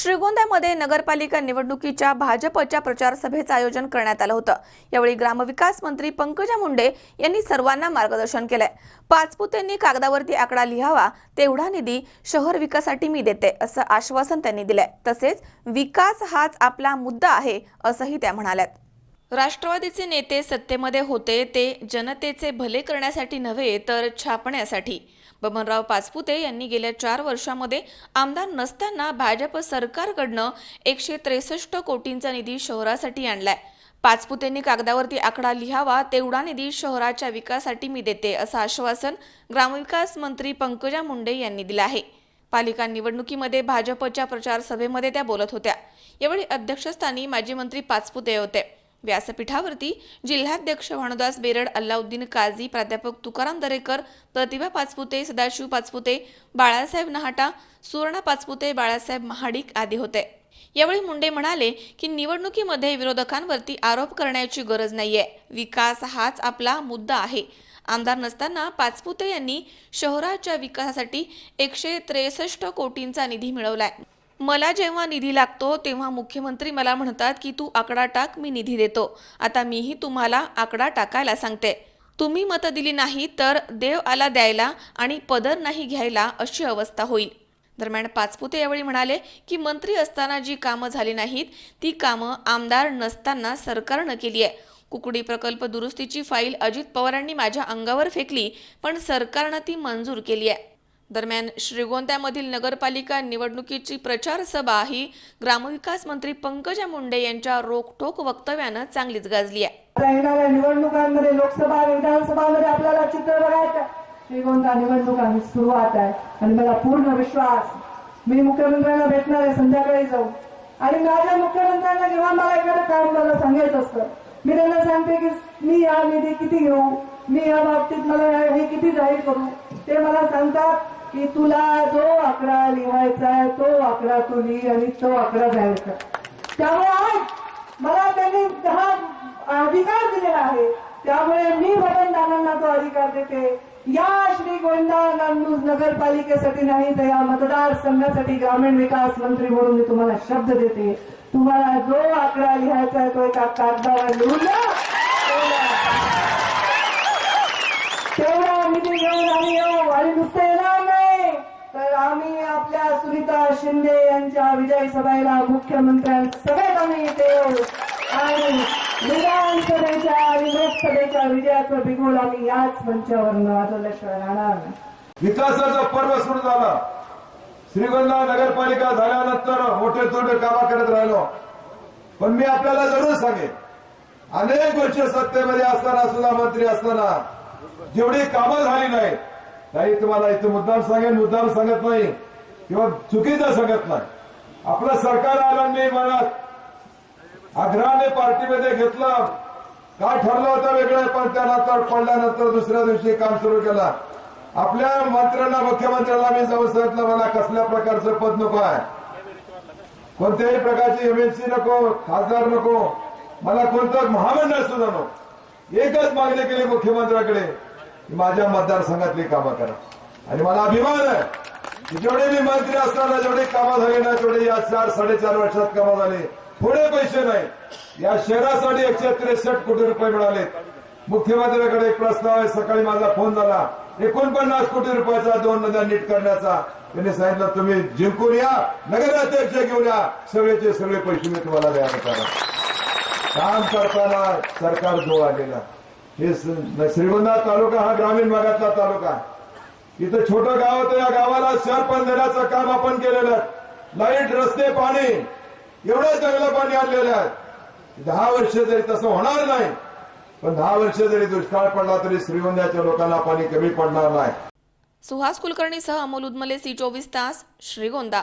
श्रीगोंद्यामध्ये नगरपालिका निवडणुकीच्या भाजपच्या प्रचार सभेचं आयोजन करण्यात आलं होतं. यावेळी ग्रामविकास मंत्री पंकजा मुंडे यांनी सर्वांना मार्गदर्शन केलंय. पाचपुतेंनी कागदावरती आकडा लिहावा तेवढा निधी शहर विकासासाठी मी देते असं आश्वासन त्यांनी दिलंय. तसेच विकास हाच आपला मुद्दा आहे असंही त्या म्हणाल्यात. राष्ट्रवादीचे नेते सत्तेमध्ये होते ते जनतेचे भले करण्यासाठी नव्हे तर छापण्यासाठी. बबनराव पाचपुते यांनी गेल्या चार वर्षामध्ये आमदार नसताना भाजप सरकारकडनं एकशे त्रेसष्ट कोटींचा निधी शहरासाठी आणलाय. पाचपुतेंनी कागदावरती आकडा लिहावा तेवढा निधी शहराच्या विकासासाठी मी देते असं आश्वासन ग्रामविकास मंत्री पंकजा मुंडे यांनी दिलं आहे. पालिका निवडणुकीमध्ये भाजपच्या प्रचार सभेमध्ये त्या बोलत होत्या. यावेळी अध्यक्षस्थानी माजी मंत्री पाचपुते होते. व्यासपीठावरती जिल्हाध्यक्ष भानुदास बेरड अल्लाउद्दीन काझी प्राध्यापक तुकाराम दरेकर प्रतिभा पाचपुते सदाशिव पाचपुते बाळासाहेब नहाटा सुवर्णा पाचपुते बाळासाहेब महाडिक आदी होते. यावेळी मुंडे म्हणाले की निवडणुकीमध्ये विरोधकांवरती आरोप करण्याची गरज नाहीये. विकास हाच आपला मुद्दा आहे. आमदार नसताना पाचपुते यांनी शहराच्या विकासासाठी एकशे त्रेसष्ट कोटींचा निधी मिळवलाय. मला जेव्हा निधी लागतो तेव्हा मुख्यमंत्री मला म्हणतात की तू आकडा टाक मी निधी देतो. आता मीही तुम्हाला आकडा टाकायला सांगते. तुम्ही मतं दिली नाही तर देव आला द्यायला आणि पदर नाही घ्यायला अशी अवस्था होईल. दरम्यान पाचपुते यावेळी म्हणाले की मंत्री असताना जी कामं झाली नाहीत ती कामं आमदार नसताना सरकारनं केली आहे. कुकडी प्रकल्प दुरुस्तीची फाईल अजित पवारांनी माझ्या अंगावर फेकली पण सरकारनं ती मंजूर केली आहे. दरम्यान श्रीगोंद्यामधील नगरपालिका निवडणुकीची प्रचार सभा ही ग्रामविकास मंत्री पंकजा मुंडे यांच्या रोखोक वक्तव्यानं चांगलीच गाजली आहे. येणाऱ्या निवडणुकांमध्ये लोकसभा विधानसभामध्ये आपल्याला चित्र बघायचं श्रीगोंदा निवडणुका सुरुवात आहे. आणि मला पूर्ण विश्वास. मी मुख्यमंत्र्यांना भेटणार आहे संध्याकाळी जाऊ आणि माझ्या मुख्यमंत्र्यांना जेव्हा मला एखादं काम मला सांगायचं असतं मी त्यांना सांगते की मी या निधी किती घेऊ? मी या बाबतीत मला हे किती जाहीर करू? ते मला सांगतात. की तुला जो आकडा लिहायचा आहे तो आकडा तू लिही आणि तो आकडा जायचा त्यामुळे आज मला त्यांनी हा अधिकार दिलेला आहे. त्यामुळे मी वतनदारांना तो अधिकार देते. या श्री गोविंदा नांदूर नगरपालिकेसाठी नाही तर या मतदारसंघासाठी ग्रामीण विकास मंत्री म्हणून मी तुम्हाला शब्द देते. तुम्हाला जो आकडा लिहायचा आहे तो एका कागदावर लिहून द्या. तेवढा निधी घेऊन आम्ही येऊ आणि नुसतं आम्ही आपल्या सुनीता शिंदे यांच्या विजय सभेला मुख्यमंत्र्यांसमेत आम्ही येते आणि विधानसभेच्या आणि लोकसभेच्या विजयाचं बिगुल आम्ही याच मंचावर वाजवल्याशिवाय राहणार नाही. विकासाचा पर्व सुरू झाला. श्रीगोंदा नगरपालिका झाल्यानंतर मोठे थोडे कामा करत राहिलो. पण मी आपल्याला जरूर सांगेन अनेक वर्ष सत्तेमध्ये असताना सुद्धा मंत्री असताना जेवढी कामं झाली नाहीत काही तुम्हाला इथे मुद्दाम सांगेन मुद्दाम सांगत नाही. किंवा चुकीचं सांगत नाही. आपलं सरकार आलं मी म्हणत. आग्रहाने पार्टीमध्ये घेतलं. काय ठरलं होतं वेगळं पण त्यानंतर पडल्यानंतर दुसऱ्या दिवशी काम सुरू केलं. आपल्या मंत्र्यांना मुख्यमंत्र्यांना मी जाऊन सांगितलं मला कसल्या प्रकारचं पद नको आहे? कोणत्याही प्रकारची एमएनसी नको खासदार नको. मला कोणतं महामंडळ सुद्धा नको. एकच मागणी केली मुख्यमंत्र्याकडे. माझ्या मतदारसंघातली कामं करा. आणि मला अभिमान आहे की जेवढे मी मंत्री असताना जेवढी कामं झाली ना तेवढे या चार साडेचार वर्षात कामं झाली. थोडे पैसे नाही. या शहरासाठी एकशे त्रेसष्ट कोटी रुपये मिळाले मुख्यमंत्र्यांकडे एक प्रस्ताव आहे. सकाळी माझा फोन झाला. एकोणपन्नास कोटी रुपयाचा दोन नद्या नीट करण्याचा. त्यांनी सांगितलं तुम्ही जिंकून या. नगराध्यक्ष घेऊन या. सगळेचे सगळे पैसे मी तुम्हाला द्यायला करा काम करताना सरकार जो आलेला हे श्रीगोंदा तालुका हा ग्रामीण भागातला तालुका. इथं छोटं गाव होतं या गावाला शहर देण्याचं काम आपण केलेलं लाइट रस्ते पाणी एवढं चांगलं पाणी आणलेलं आहे. दहा वर्ष जरी तसं होणार नाही पण दहा वर्ष जरी दुष्काळ पडला तरी श्रीगोंद्याच्या लोकांना पाणी कमी पडणार नाही. सुहास कुलकर्णीसह अमोल उदमले सी चोवीस तास श्रीगोंदा.